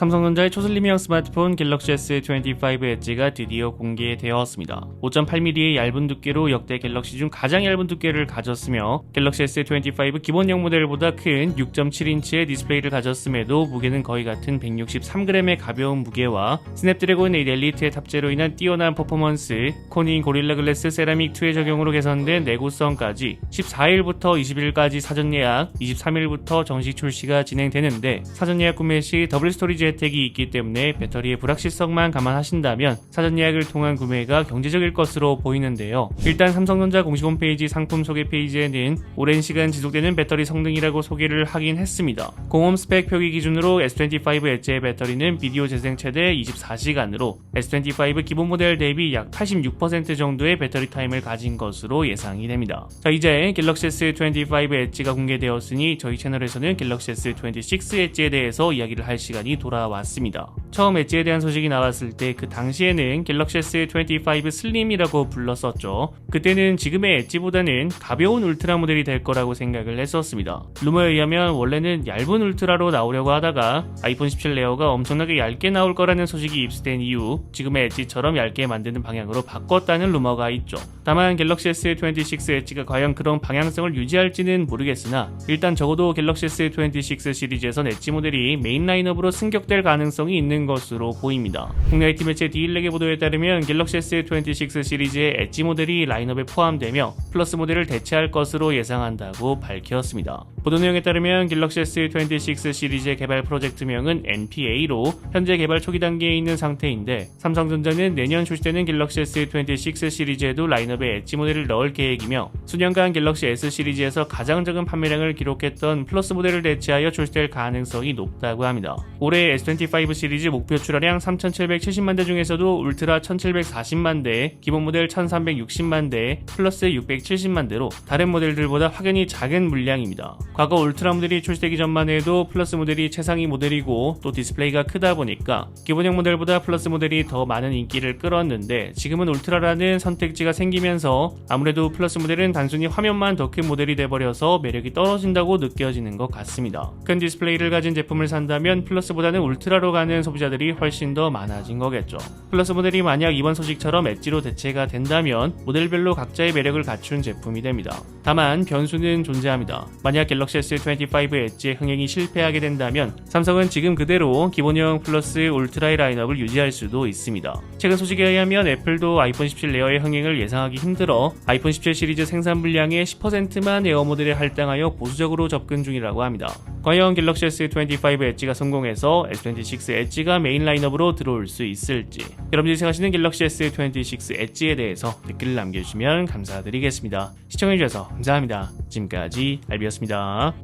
삼성전자의 초슬림형 스마트폰 갤럭시 S25 엣지가 드디어 공개되었습니다. 5.8mm의 얇은 두께로 역대 갤럭시 중 가장 얇은 두께를 가졌으며 갤럭시 S25 기본형 모델보다 큰 6.7인치의 디스플레이를 가졌음에도 무게는 거의 같은 163g의 가벼운 무게와 스냅드래곤 8 엘리트의 탑재로 인한 뛰어난 퍼포먼스, 코닌 고릴라 글래스 세라믹 2의 적용으로 개선된 내구성까지 14일부터 20일까지 사전 예약, 23일부터 정식 출시가 진행되는데 사전 예약 구매 시 더블 스토리지 혜택이 있기 때문에 배터리의 불확실성만 감안하신다면 사전 예약을 통한 구매가 경제적일 것으로 보이는데요. 일단 삼성전자 공식 홈페이지 상품 소개 페이지에는 오랜 시간 지속되는 배터리 성능이라고 소개를 하긴 했습니다. 공홈 스펙 표기 기준으로 S25 엣지의 배터리는 비디오 재생 최대 24시간으로 S25 기본 모델 대비 약 86% 정도의 배터리 타임을 가진 것으로 예상이 됩니다. 자 이제 갤럭시 S25 엣지가 공개되었으니 저희 채널에서는 갤럭시 S26 엣지에 대해서 이야기를 할 시간이 돌아 왔습니다. 처음 엣지에 대한 소식이 나왔을 때 그 당시에는 갤럭시 S25 슬림이라고 불렀었죠. 그때는 지금의 엣지보다는 가벼운 울트라 모델이 될 거라고 생각을 했었습니다. 루머에 의하면 원래는 얇은 울트라로 나오려고 하다가 아이폰 17 레어가 엄청나게 얇게 나올 거라는 소식이 입수된 이후 지금의 엣지처럼 얇게 만드는 방향으로 바꿨다는 루머가 있죠. 다만 갤럭시 S26 엣지가 과연 그런 방향성을 유지할지는 모르겠으나 일단 적어도 갤럭시 S26 시리즈에선 엣지 모델이 메인 라인업으로 승격될 가능성이 있는 것으로 보입니다. 국내 IT 매체 디일렉의 보도에 따르면 갤럭시 S26 시리즈의 엣지 모델이 라인업에 포함되며 플러스 모델을 대체할 것으로 예상한다고 밝혔습니다. 보도 내용에 따르면 갤럭시 S26 시리즈의 개발 프로젝트명은 NPA로 현재 개발 초기 단계에 있는 상태인데 삼성전자는 내년 출시되는 갤럭시 S26 시리즈에도 라인업에 엣지 모델을 넣을 계획이며 수년간 갤럭시 S 시리즈에서 가장 적은 판매량을 기록했던 플러스 모델을 대체하여 출시될 가능성이 높다고 합니다. 올해 S25 시리즈 목표 출하량 3,770만 대 중에서도 울트라 1,740만 대, 기본 모델 1,360만 대, 플러스 670만 대로 다른 모델들보다 확연히 작은 물량입니다. 과거 울트라 모델이 출시되기 전만 해도 플러스 모델이 최상위 모델이고 또 디스플레이가 크다 보니까 기본형 모델보다 플러스 모델이 더 많은 인기를 끌었는데 지금은 울트라라는 선택지가 생기면서 아무래도 플러스 모델은 단순히 화면만 더 큰 모델이 돼버려서 매력이 떨어진다고 느껴지는 것 같습니다. 큰 디스플레이를 가진 제품을 산다면 플러스보다는 울트라로 가는 소비자들이 훨씬 더 많아진 거겠죠. 플러스 모델이 만약 이번 소식처럼 엣지로 대체가 된다면 모델별로 각자의 매력을 갖춘 제품이 됩니다. 다만 변수는 존재합니다. 만약 갤럭시 S25 엣지의 흥행이 실패하게 된다면 삼성은 지금 그대로 기본형 플러스 울트라의 라인업을 유지할 수도 있습니다. 최근 소식에 의하면 애플도 아이폰 17 레어의 흥행을 예상하기 힘들어 아이폰 17 시리즈 생산 물량의 10%만 에어 모델에 할당하여 보수적으로 접근 중이라고 합니다. 과연 갤럭시 S25 엣지가 성공해서 S26 엣지가 메인 라인업으로 들어올 수 있을지 여러분들이 생각하시는 갤럭시 S26 엣지에 대해서 댓글을 남겨주시면 감사드리겠습니다. 시청해주셔서 감사합니다. 지금까지 알비였습니다.